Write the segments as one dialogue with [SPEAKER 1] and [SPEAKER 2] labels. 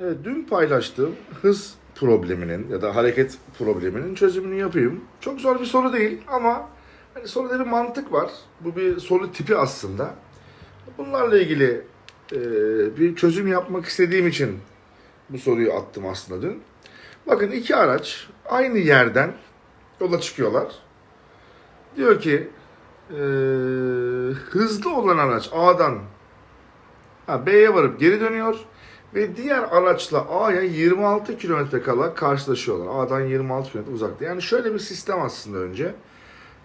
[SPEAKER 1] Evet, dün paylaştığım hız probleminin ya da hareket probleminin çözümünü yapayım. Çok zor bir soru değil ama hani soruda bir mantık var. Bu bir soru tipi aslında. Bunlarla ilgili e, bir çözüm yapmak istediğim için bu soruyu attım aslında dün. Bakın iki araç aynı yerden yola çıkıyorlar. Diyor ki e, hızlı olan araç A'dan B'ye varıp geri dönüyor ve diğer araçla A'ya 26 kilometre kala karşılaşıyorlar. A'dan 26 kilometre uzakta. Yani şöyle bir sistem aslında önce.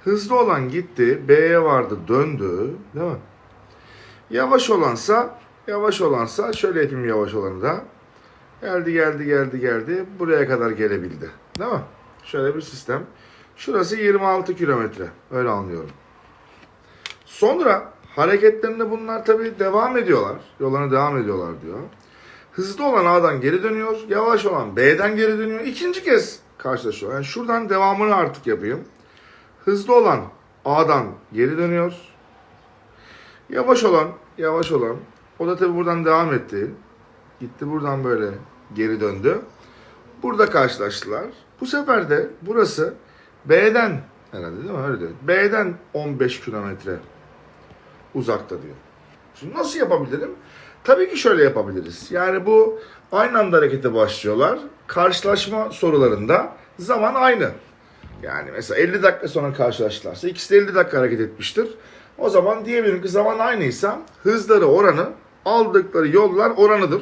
[SPEAKER 1] Hızlı olan gitti, B'ye vardı, döndü, değil mi? Yavaş olansa, yavaş olansa şöyle yapayım yavaş olanı da. Geldi, geldi, geldi, geldi. Buraya kadar gelebildi. Değil mi? Şöyle bir sistem. Şurası 26 kilometre. Öyle anlıyorum. Sonra hareketlerinde bunlar tabii devam ediyorlar. Yollarına devam ediyorlar diyor. Hızlı olan A'dan geri dönüyor. Yavaş olan B'den geri dönüyor. İkinci kez karşılaşıyor. Yani şuradan devamını artık yapayım. Hızlı olan A'dan geri dönüyor. Yavaş olan, yavaş olan. O da tabii buradan devam etti. Gitti buradan böyle geri döndü. Burada karşılaştılar. Bu sefer de burası B'den herhalde değil mi? Öyle diyor. B'den 15 kilometre uzakta diyor. Şimdi nasıl yapabilirim? Tabii ki şöyle yapabiliriz. Yani bu aynı anda harekete başlıyorlar. Karşılaşma sorularında zaman aynı. Yani mesela 50 dakika sonra karşılaştılarsa ikisi de 50 dakika hareket etmiştir. O zaman diyebilirim ki zaman aynıysa hızları oranı aldıkları yollar oranıdır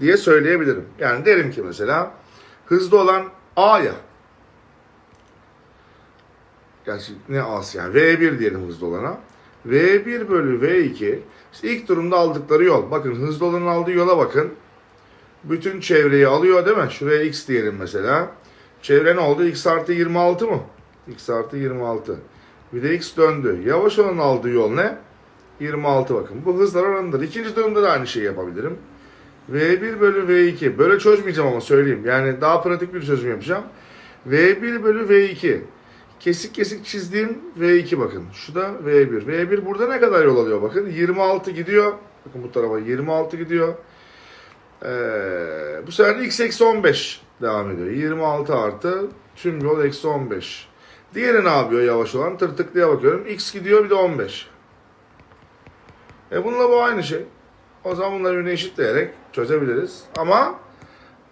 [SPEAKER 1] diye söyleyebilirim. Yani derim ki mesela hızlı olan A'ya Gerçi ne A'sı yani V1 diyelim hızlı olana. V1 bölü V2 işte ilk durumda aldıkları yol. Bakın hızlı olanın aldığı yola bakın. Bütün çevreyi alıyor değil mi? Şuraya X diyelim mesela. Çevre ne oldu? X artı 26 mı? X artı 26. Bir de X döndü. Yavaş olanın aldığı yol ne? 26 bakın. Bu hızlar oranıdır. İkinci durumda da aynı şeyi yapabilirim. V1 bölü V2. Böyle çözmeyeceğim ama söyleyeyim. Yani daha pratik bir çözüm yapacağım. V1 bölü V2. Kesik kesik çizdiğim V2 bakın. Şu da V1. V1 burada ne kadar yol alıyor bakın. 26 gidiyor. Bakın bu tarafa 26 gidiyor. Ee, bu sefer de x eksi 15 devam ediyor. 26 artı tüm yol eksi 15. Diğeri ne yapıyor yavaş olan? Tırtıklıya bakıyorum. X gidiyor bir de 15. E bununla bu aynı şey. O zaman bunları birbirine eşitleyerek çözebiliriz. Ama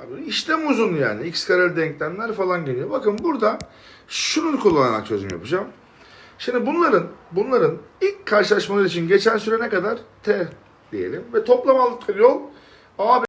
[SPEAKER 1] abi işlem uzun yani. X kareli denklemler falan geliyor. Bakın burada şunu kullanarak çözüm yapacağım. Şimdi bunların bunların ilk karşılaşmaları için geçen süre ne kadar? T diyelim. Ve toplam aldıkları yol A